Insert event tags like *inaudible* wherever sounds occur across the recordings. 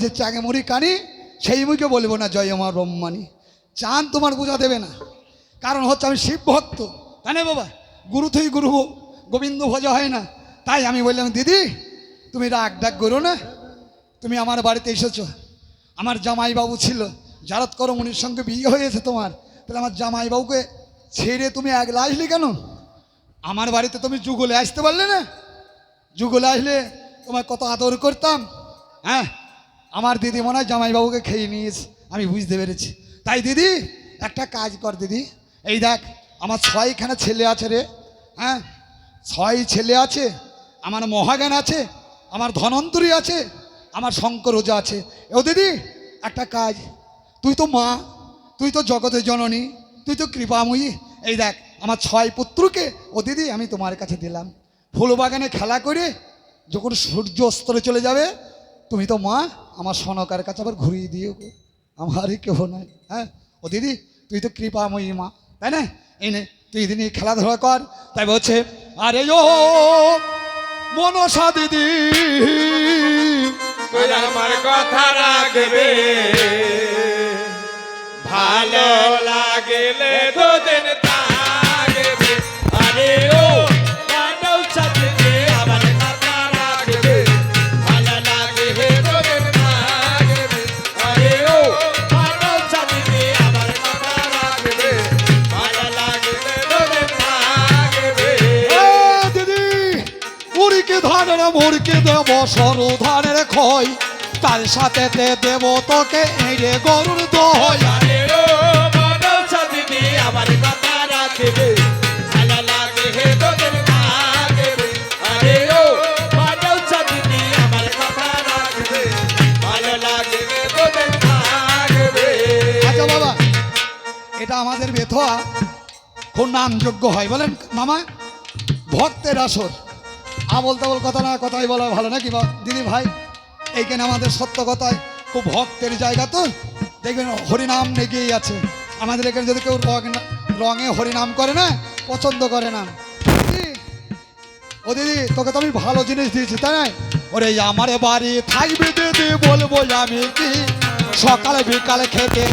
বলেছে চাঙে মুড়ি কানি, সেই মুখে বলব না, জয় আমার ব্রহ্মাণী। চাঁদ তোমার বোঝা দেবে না। কারণ হচ্ছে আমি শিব ভক্ত। তাই না বাবা? গুরু থেকে গুরু গোবিন্দ ভোজা হয় না। তাই আমি বললাম, দিদি, তুমি রাগ ডাক করো না। তুমি আমার বাড়িতে এসেছ। আমার জামাইবাবু ছিল। জারত করমনির সঙ্গে বিয়ে হয়েছে তোমার। তাহলে আমার জামাইবাবুকে ছেড়ে তুমি একলা আসলে কেন? আমার বাড়িতে তুমি যুগলে আসতে পারলে না? যুগলে আসলে তোমার কত আদর করতাম হ্যাঁ? আমার দিদি মনে হয় জামাইবাবুকে খেয়ে নিয়েছে। আমি বুঝতে পেরেছি। তাই দিদি, একটা কাজ কর দিদি। এই দেখ, আমার ছয়খানা ছেলে আছে রে। হ্যাঁ? ছয় ছেলে আছে। আমার মহাজ্ঞান আছে। আমার ধনন্তরী আছে। আমার শঙ্কর ওজা আছে ও দিদি, একটা কাজ। তুই তো মা, তুই তো জগতের জননী, তুই তো কৃপাময়ী। এই দেখ, আমার ছয় পুত্রকে ও দিদি আমি তোমার কাছে দিলাম। ফুল বাগানে খেলা করে যখন সূর্য অস্তরে চলে যাবে তুমি তো মা, আমার সনকার কাছে আবার ঘুরিয়ে দিও আমারই কেহ নয় হ্যাঁ? ও দিদি, তুই তো কৃপাময়ী মা, তাই না? এই নে, তুই দিনই খেলাধুলা কর। তাই বলছে, আরে ও, মনসা দিদি আমার কথা রাখবে। ভালো লাগলে মুড়িকে দেব সরু ধানের খই। তার সাথে তে দেব তোকে এড়ে গরুর আমার কথা রাখবে। থাকবে আচ্ছা বাবা এটা আমাদের বেথোয়া। খুব নামযোগ্য হয় বলেন মামা। ভক্তের আসর। আবল তাবল কথা না, কথাই বলা ভালো নাকি বা? দিদি ভাই, এইখানে আমাদের সত্য কথায় খুব ভক্তের জায়গা তো। দেখবেন হরিনাম লেগেই আছে। আমাদের এখানে যদি কেউ রং রঙে হরিনাম করে না, পছন্দ করে না। ও দিদি, তোকে তো আমি ভালো জিনিস দিয়েছি, তাই না? ওরে, আমার বাড়ি থাকবে দিদি, বলব আমি কি? সকালে বিকালে খেতে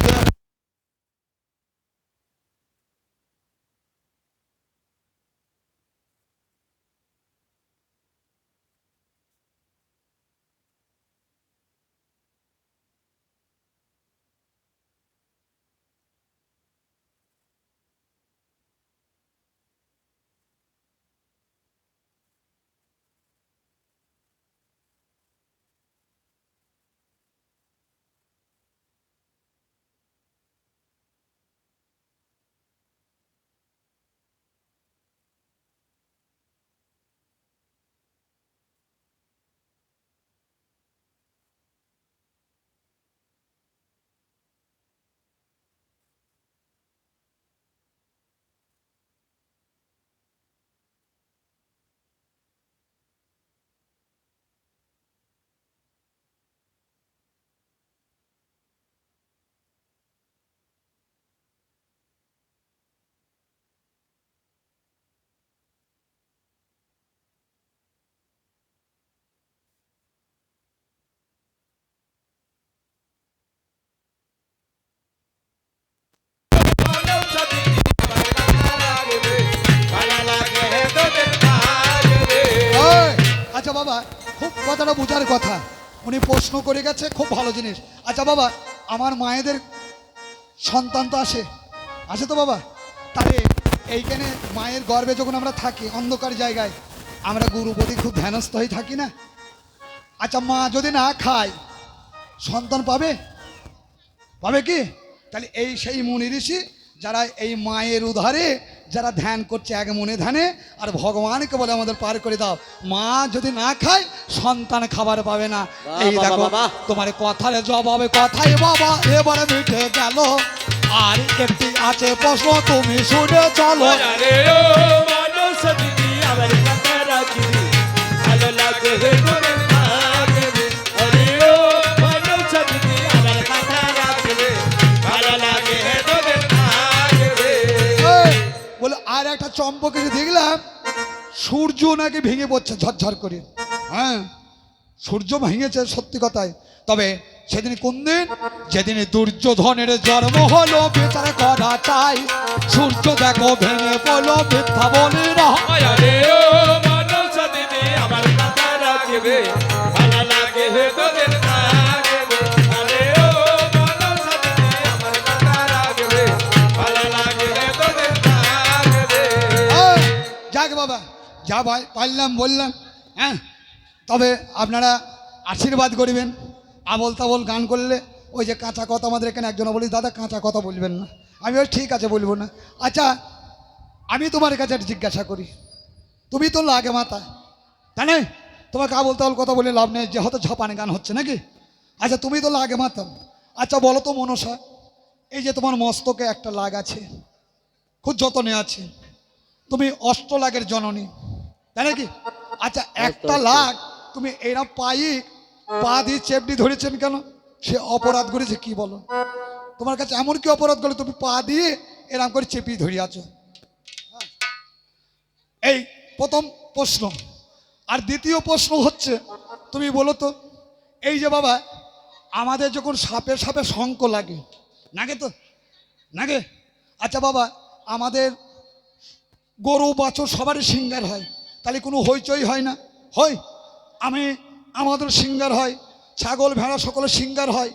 বাবা, খুব কথাটা বোঝার কথা। উনি প্রশ্ন করে গেছে, খুব ভালো জিনিস। আচ্ছা বাবা, আমার মায়েদের সন্তান তো আসে। আসে তো বাবা। তাহলে এইখানে মায়ের গর্ভে যখন আমরা থাকি, অন্ধকার জায়গায়, আমরা গুরুপতি খুব ধ্যানস্থ হয়ে থাকি না? আচ্ছা মা যদি না খায়, সন্তান পাবে? পাবে কি? তাহলে এই সেই মুনি ঋষি, যারা এই মায়ের উধারে যারা ধ্যান করছে এক মনে ধ্যানে আর ভগবানকে বলে আমাদের পার করে দাও। মা যদি না খায় সন্তান খাবার পাবে না। এই দেখো। তোমার কথার জবাবে কথাই বাবা এবারে মিটে গেল। আর একটি আছে প্রশ্ন তুমি শুনে চলো। আরে ও মানব সাথী আমার কথা রাখবি ভালো লাগে এসে দেখলাম, সূর্য নাকি ভেঙে পড়ছে ঝরঝর করে। হ্যাঁ সূর্য ভেঙেছে সত্যি কথায়। তবে সেদিন কোন দিন? যেদিন দুর্যোধনের জন্ম হলো বেচারা করা চাই সূর্য দেখো ভেঙে পড়ল মিথ্যা বলি যাক বাবা, যা পারলাম বললাম হ্যাঁ? তবে আপনারা আশীর্বাদ করবেন, আবল তাবল গান করলে ওই যে কাঁচা কথা আমাদের এখানে একজন বলি, দাদা, কাঁচা কথা বলবেন না। আমি ওই ঠিক আছে, বলব না। আচ্ছা আমি তোমার কাছে জিজ্ঞাসা করি, তুমি তো লাগে মাথা তাই না তোমাকে আবল তাবল কথা বলে লাভ নেই, যে হয়তো ঝপানে গান হচ্ছে নাকি? আচ্ছা তুমি তো লাগে মাথা আচ্ছা বলো তো মনসা, এই যে তোমার মস্তকে একটা লাগ আছে, খুব যত্নে আছে তুমি অষ্ট অষ্টলাগের জননী তাই নাকি? আচ্ছা একটা লাখ তুমি এরম পাই পা দিয়ে চেপটি ধরেছেন কেন? সে অপরাধ করেছে কি বলো? তোমার কাছে এমন কি অপরাধ করলে? তুমি পা দিয়ে এরম করে চেপিয়ে ধরে আছো। হ্যাঁ। এই প্রথম প্রশ্ন। আর দ্বিতীয় প্রশ্ন হচ্ছে তুমি বলো তো এই যে বাবা আমাদের যখন সাপে সাপে শঙ্ক লাগে নাগে তো? নাগে আচ্ছা বাবা আমাদের গরু, বাছর সবারই সিঙ্গার হয়। তাহলে কোনো হইচই হয় না? হয়। আমি আমাদের সিঙ্গার হয়। ছাগল, ভেড়া সকলের সিঙ্গার হয়।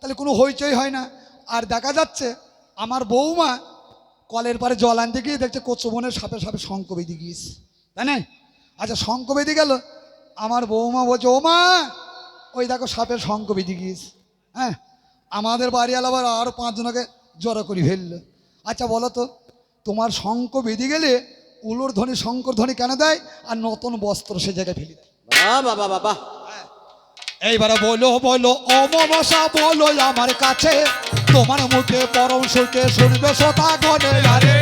তাহলে কোনো হইচই হয় না। আর দেখা যাচ্ছে, আমার বৌমা কলের পারে জল আনতে গিয়ে দেখছে কচুবনের সাপে সাপে শঙ্খ বেঁধে গিয়েছে। তাই না আচ্ছা শঙ্খ বেঁধে গেল। আমার বৌমা বলছে ও মা ওই দেখো সাপের শঙ্খ বেঁধে গিয়েছে। হ্যাঁ আমাদের বাড়ি আবার আরও পাঁচজনকে জড়ো করে ফেলল। আচ্ছা বলো তো তোমার শঙ্খ বেঁধে গেলে উলোর ধ্বনি শঙ্কর ধ্বনি কেন দেয়? আর নতুন বস্ত্র সে জায়গায় ফেলে দেয়। বাবা বাবা এইবারে বলো বলো অমনসা বলো আমার কাছে। তোমার মুখে পরম সুখে শুনবে শ্রোতা গনে আরে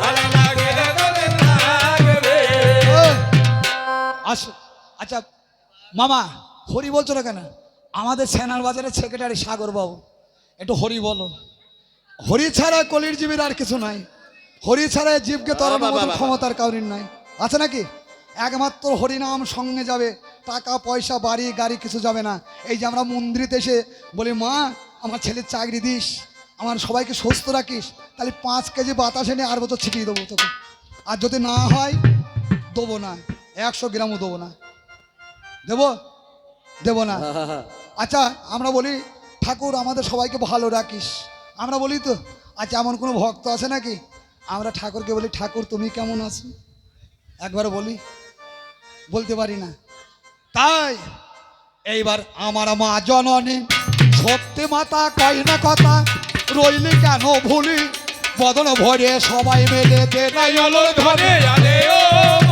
ভালো লাগলে তোদের থাকবে এই, আসো আচ্ছা মামা হরি বলছো না কেন? আমাদের সেনার বাজারের সেক্রেটারি সাগর বাবু একটু হরি বলো। হরি ছাড়া কলির জীবীর আর কিছু নাই। হরি ছাড়া জীবকে তরানোর মতন ক্ষমতার কাউরির নাই। আছে নাকি? একমাত্র হরিনাম সঙ্গে যাবে। টাকা পয়সা বাড়ি গাড়ি কিছু যাবে না। এই যে আমরা মন্দিরেতে এসে বলি মা আমার ছেলের চাকরি দিস। আমার সবাইকে সুস্থ রাখিস। তাহলে পাঁচ কেজি বাতাস এনে আর বছর ছিটিয়ে দেবো তোকে। আর যদি না হয় দেবো না। একশো গ্রামও দেবো না। দেবো? দেবো না। *laughs* আচ্ছা আমরা বলি ঠাকুর আমাদের সবাইকে ভালো রাখিস। আমরা বলি তো আচ্ছা এমন কোনো ভক্ত আছে নাকি? আমরা ঠাকুরকে বলি, ঠাকুর, তুমি কেমন আছো? একবার বলি, বলতে পারি না। তাই এইবার আমার মা জননী সত্যি মাতা, কয় না কথা, রইলি কেন ভুলি? বদন ভরে সবাই মেলে দে নাই ধরে আরে ও।